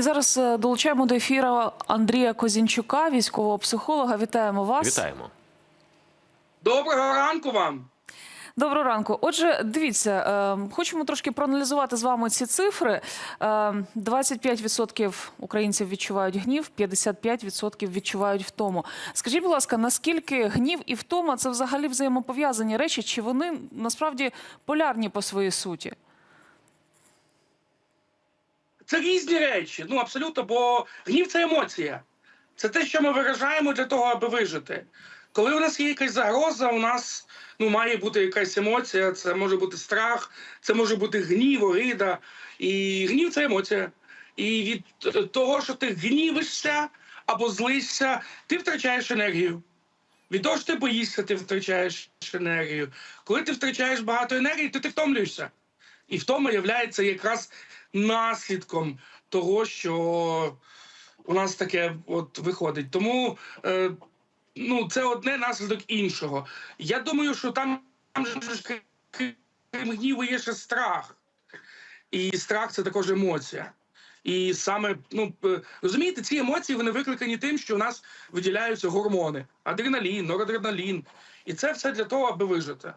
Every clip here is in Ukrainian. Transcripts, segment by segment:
Зараз е, долучаємо до ефіру Андрія Козінчука, військового психолога. Вітаємо вас. Вітаємо. Доброго ранку вам. Доброго ранку. Отже, дивіться, е, хочемо трошки проаналізувати з вами ці цифри. Е, 25% українців відчувають гнів, 55% відчувають втому. Скажіть, будь ласка, наскільки гнів і втома це взагалі взаємопов'язані речі, чи вони насправді полярні по своїй суті? Це різні речі. Ну абсолютно, бо гнів це емоція. Це те, що ми виражаємо для того, аби вижити. Коли у нас є якась загроза, у нас ну, має бути якась емоція, це може бути страх, це може бути гнів, огида. І гнів це емоція. І від того, що ти гнівишся або злишся, ти втрачаєш енергію. Від того, що ти боїшся, ти втрачаєш енергію. Коли ти втрачаєш багато енергії, то ти втомлюєшся. І втома є якраз наслідком того, що у нас таке от виходить. Тому е, ну, це одне наслідок іншого. Я думаю, що там, там же крім гніву є ще страх. І страх це також емоція. І саме, ну розумієте, ці емоції вони викликані тим, що у нас виділяються гормони, адреналін, норадреналін. І це все для того, аби вижити.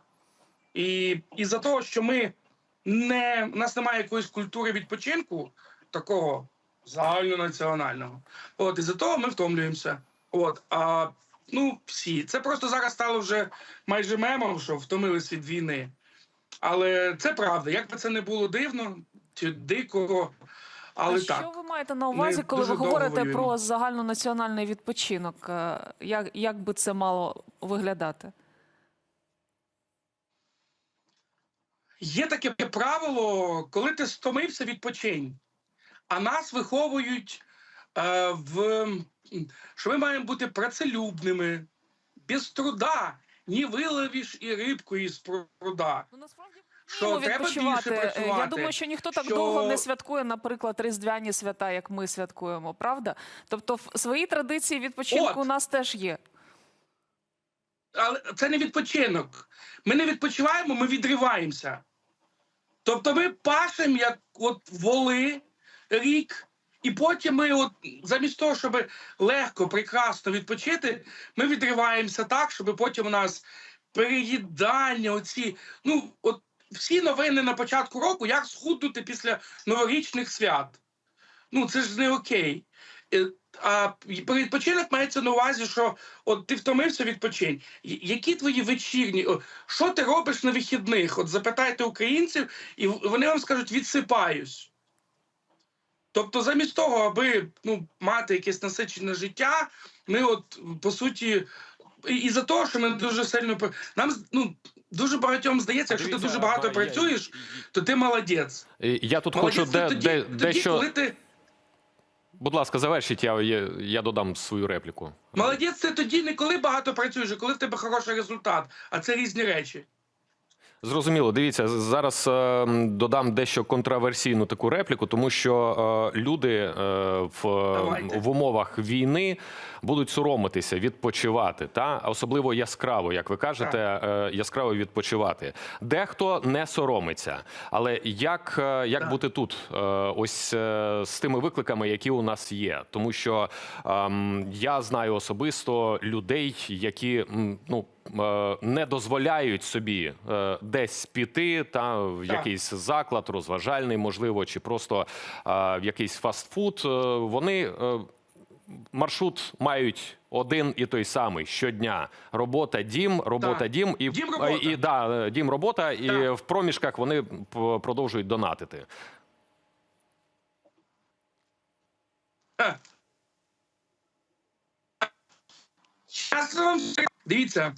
І із-за того, що ми не у нас немає якоїсь культури відпочинку такого загальнонаціонального. От із-за того ми втомлюємося. От а ну всі це просто зараз стало вже майже мемом, що втомились від війни. Але це правда. Як би це не було дивно чи дико, але а так. що ви маєте на увазі, коли ви говорите про загальнонаціональний відпочинок? Е, Як, як би це мало виглядати? Є таке правило, коли ти стомився, відпочинь. А нас виховують е, в що ми маємо бути працелюбними, без труда. Не виловиш і рибку із пруда. Ну Що треба більше Е, Я думаю, що ніхто так що- довго не святкує, наприклад, різдвяні свята, як ми святкуємо, правда? Тобто, в- свої традиції відпочинку От. у нас теж є. Але це не відпочинок. Ми не відпочиваємо, ми відриваємося. Тобто ми пашемо як от воли рік, і потім ми, от, замість того, щоб легко, прекрасно відпочити, ми відриваємося так, щоб потім у нас переїдання, оці, ну, от всі новини на початку року, як схуднути після новорічних свят. Ну, це ж не окей. А відпочинок мається на увазі, що от ти втомився відпочинь. Які твої вечірні? Що ти робиш на вихідних? От запитайте українців, і вони вам скажуть відсипаюсь. Тобто, замість того, аби ну, мати якесь насичене життя, ми, от по суті, і, і за того, що ми дуже сильно нам ну, дуже багатьом здається, якщо ти дуже багато працюєш, то ти молодець. Я тут Молодець хочу де, тоді, де, тоді, дещо. коли ти Будь ласка, завершіть, я, я, я додам свою репліку. Молодець, це тоді не коли багато працюєш, а коли в тебе хороший результат. А це різні речі. Зрозуміло, дивіться, зараз е, додам дещо контраверсійну таку репліку, тому що е, люди е, в, в умовах війни будуть соромитися, відпочивати, та особливо яскраво, як ви кажете, е, яскраво відпочивати. Дехто не соромиться. Але як, е, як бути тут? Е, ось з тими викликами, які у нас є, тому що ем, я знаю особисто людей, які ну. Не дозволяють собі десь піти та в Так. якийсь заклад розважальний, можливо, чи просто в якийсь фастфуд. Вони маршрут мають один і той самий щодня: робота, дім, робота, Так. дім і Дім, робота. і да, е, дім, робота, і в проміжках вони продовжують донатити. Скажу. Дивіться,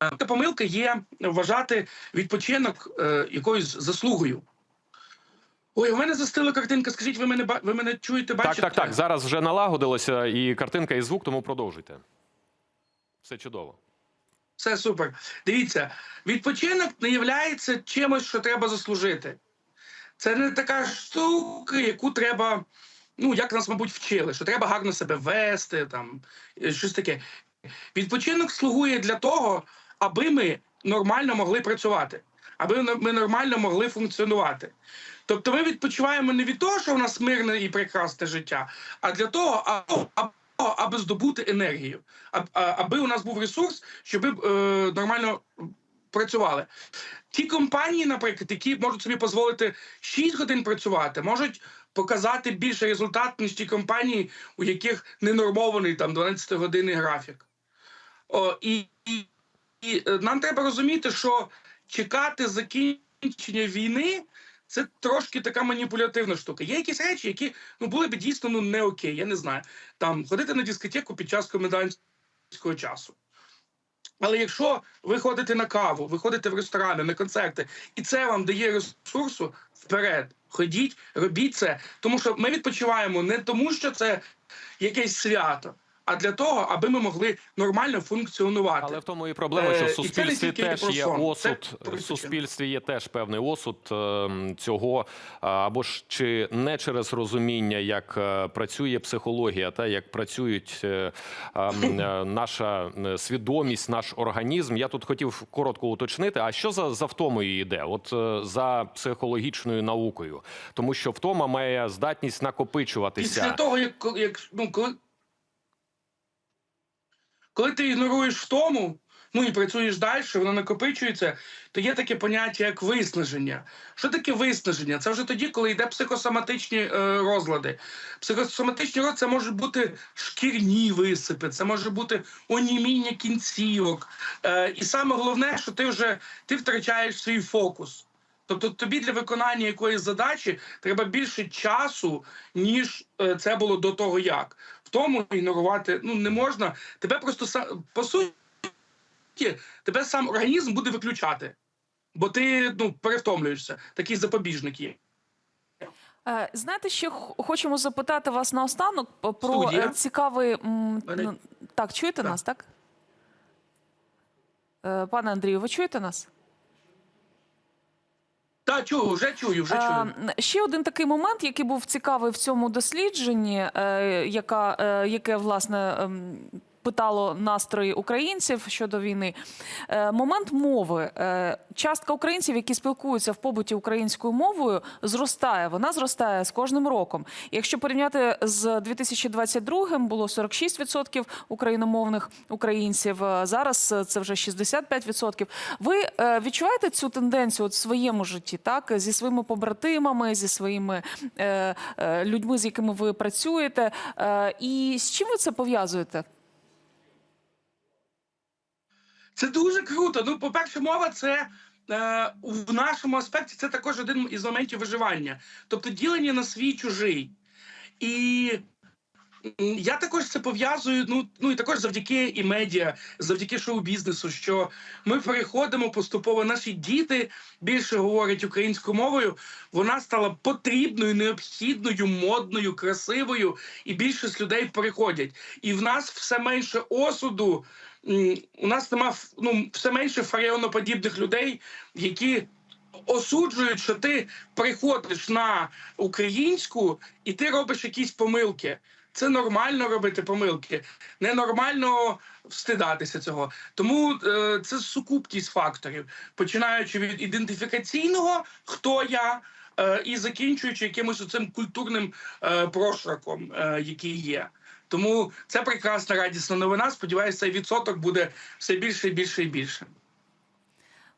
е, та помилка є вважати відпочинок е, якоюсь заслугою. Ой, у мене застила картинка. Скажіть, ви мене ви мене чуєте, бачите? так, так. так. Зараз вже налагодилося і картинка, і звук, тому продовжуйте. Все чудово. Все супер. Дивіться, відпочинок не є чимось, що треба заслужити. Це не така штука, яку треба, ну як нас, мабуть, вчили, що треба гарно себе вести, там е, щось таке. Відпочинок слугує для того, аби ми нормально могли працювати, аби ми нормально могли функціонувати. Тобто ми відпочиваємо не від того, що у нас мирне і прекрасне життя, а для того, аби здобути енергію, аби у нас був ресурс, щоб е, нормально працювали. Ті компанії, наприклад, які можуть собі дозволити 6 годин працювати, можуть показати більше результат, ніж ті компанії, у яких ненормований там 12-годинний графік. О, і, і, і е, нам треба розуміти, що чекати закінчення війни це трошки така маніпулятивна штука. Є якісь речі, які ну були б дійсно ну не окей. Я не знаю. Там ходити на дискотеку під час комендантського часу. Але якщо ви ходите на каву, ви ходите в ресторани, на концерти, і це вам дає ресурсу, вперед, ходіть, робіть це. Тому що ми відпочиваємо не тому, що це якесь свято, а для того, аби ми могли нормально функціонувати. Але в тому і проблема, Е, що в суспільстві теж є осуд. В суспільстві є теж певний осуд е, цього, або ж чи не через розуміння, як е, працює психологія, та як працюють е, е, м, е, наша е, свідомість, наш організм. Я тут хотів коротко уточнити. А що за, за втомою йде? От е, за психологічною наукою, тому що втома має здатність накопичуватися. Після того, як, як ну, коли, коли ти ігноруєш втому, ну і працюєш далі, воно накопичується, то є таке поняття, як виснаження. Що таке виснаження? Це вже тоді, коли йде психосоматичні е, розлади. Психосоматичні розлади це може бути шкірні висипи, це може бути оніміння кінцівок. Е, і саме головне, що ти вже ти втрачаєш свій фокус. Тобто тобі для виконання якоїсь задачі треба більше часу, ніж е, це було до того як. Тому ігнорувати ну не можна. Тебе просто са- по суті, тебе сам організм буде виключати, бо ти ну перевтомлюєшся. Такий запобіжник є. Е, Знаєте, ще хочемо запитати вас наостанок про Студія. е, цікавий. м, Мене- ну, Так, чуєте Так. нас, так? Е, Пане Андрію, ви чуєте нас? Та чую, вже чую, вже чую. Е, Ще один такий момент, який був цікавий в цьому дослідженні, е, яка, е, яке власне ем, питало настрої українців щодо війни. Е, Момент мови. Е, Частка українців, які спілкуються в побуті українською мовою, зростає. Вона зростає з кожним роком. Якщо порівняти з 2022 було 46% україномовних українців. е, Зараз це вже 65%. Ви відчуваєте цю тенденцію от в своєму житті, так зі своїми побратимами, зі своїми людьми, з якими ви працюєте? І з чим ви це пов'язуєте? Це дуже круто. Ну, по-перше, мова це е, в нашому аспекті це також один із моментів виживання, тобто ділення на свій чужий. І я також це пов'язую. Ну, ну і також завдяки і медіа, завдяки шоу-бізнесу, що ми переходимо поступово. Наші діти більше говорять українською мовою. Вона стала потрібною, необхідною, модною, красивою, і більшість людей переходять. І в нас все менше осуду. У нас нема ну, все менше фаріоноподібних людей, які осуджують, що ти приходиш на українську і ти робиш якісь помилки. Це нормально робити помилки, ненормально встидатися цього. Тому е, це сукупність факторів, починаючи від ідентифікаційного, хто я, е, і закінчуючи якимось цим культурним е, прошраком, е, який є. Тому це прекрасна радісна новина. Сподіваюся, цей відсоток буде все більше і більше і більше.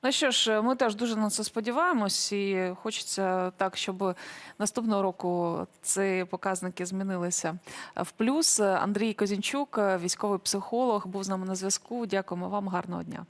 Ну що ж, ми теж дуже на це сподіваємось, і хочеться так, щоб наступного року ці показники змінилися в плюс. Андрій Козінчук, військовий психолог, був з нами на зв'язку. Дякуємо вам, гарного дня.